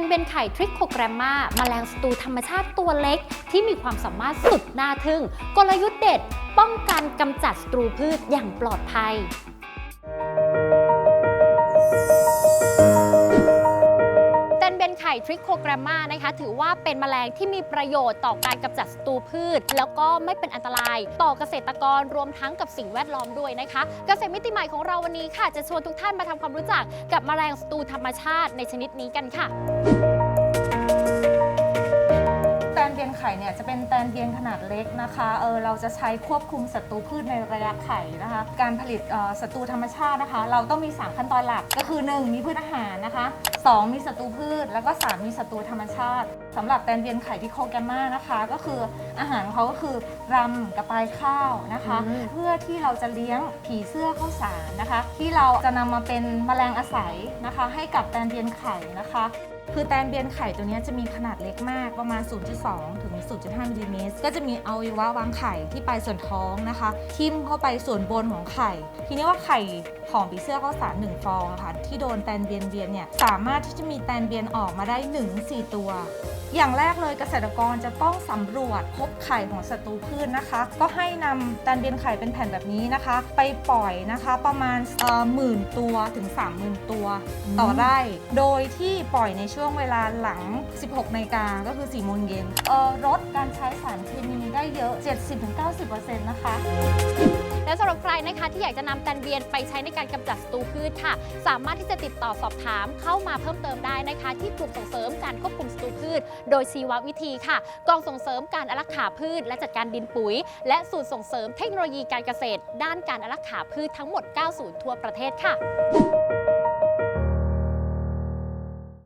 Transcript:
นเบนไข่ทริคโคแกรมมาแมลงศัตรูธรรมชาติตัวเล็ก ที่มีความสามารถสุดน่าทึ่ง กลยุทธ์เด็ด ป้องกันกำจัดศัตรูพืชอย่างปลอดภัย ไข่ทริคโคแกรมมานะคะ ถือว่าเป็นแมลงที่มีประโยชน์ต่อการกำจัดศัตรูพืช แล้วก็ไม่เป็นอันตราย ต่อเกษตรกรรวมทั้งกับสิ่งแวดล้อมด้วยนะคะ เกษตรมิติใหม่ของเราวันนี้ค่ะ จะชวนทุกท่านมาทำความรู้จักกับแมลงศัตรูธรรมชาติในชนิดนี้กันค่ะ ไข่เนี่ยจะเป็นแตนเบียนขนาดเล็กนะคะเออเราจะใช้ควบคุมศัตรูพืชในระยะไข่นะคะ การผลิตเอ่อศัตรูธรรมชาตินะคะ เราต้องมี 3 ขั้นตอนหลักก็คือ 1 มีพืชอาหารนะคะ 2 มีศัตรูพืช แล้วก็ 3 มีศัตรูธรรมชาติสำหรับแตนเบียนไข่ที่โคแกมมานะคะ ก็คืออาหารของเขาก็คือรำกับปลายข้าวนะคะอืมเพื่อที่เราจะเลี้ยงผีเสื้อข้าวสารนะคะ ที่เราจะนำมาเป็นแมลงอาศัยนะคะ ให้กับแตนเบียนไข่นะคะคือแตนเบียนไข่ตัวเนี้ยจะมีขนาดเล็กมากประมาณ 0.2ถึง 0.5มิลลิเมตรก็จะมีอวัยวะวางไข่ที่ปลายส่วนท้องนะคะ ทิ่มเข้าไปส่วนบนของไข่ ทีนี้ว่าไข่ของผีเสื้อข้าวสารหนึ่งฟองอะค่ะที่โดนแตนเบียนเบียนเนี่ยสามารถที่จะมีแตนเบียนออกมาได้ 1-4 ตัว อย่างแรกเลยเกษตรกรจะต้องสำรวจพบไข่ของศัตรูพืชนะคะ ก็ให้นำแตนเบียนไข่เป็นแผ่นแบบนี้นะคะ ไปปล่อยนะคะประมาณหมื่นตัวถึง 30,000 ตัวต่อไร่ โดยที่ปล่อยในช่วงเวลาหลัง 16นาฬิกาก็คือ4โมงเย็นเอ่อลดการใช้สารเคมีได้เยอะ 70-90%นะคะ และสำหรับใครนะคะที่อยากจะนำแตนเบียนไปใช้ในการกำจัดศัตรูพืชค่ะ สามารถที่จะติดต่อสอบถามเข้ามาเพิ่มเติมได้นะคะ ที่กลุ่มส่งเสริมการควบคุมศัตรูพืช โดยชีววิธีค่ะ กองส่งเสริมการอารักขาพืช และจัดการดินปุ๋ย และศูนย์ส่งเสริมเทคโนโลยีการเกษตร ด้านการอารักขาพืชทั้งหมด 9 ศูนย์ทั่วประเทศค่ะ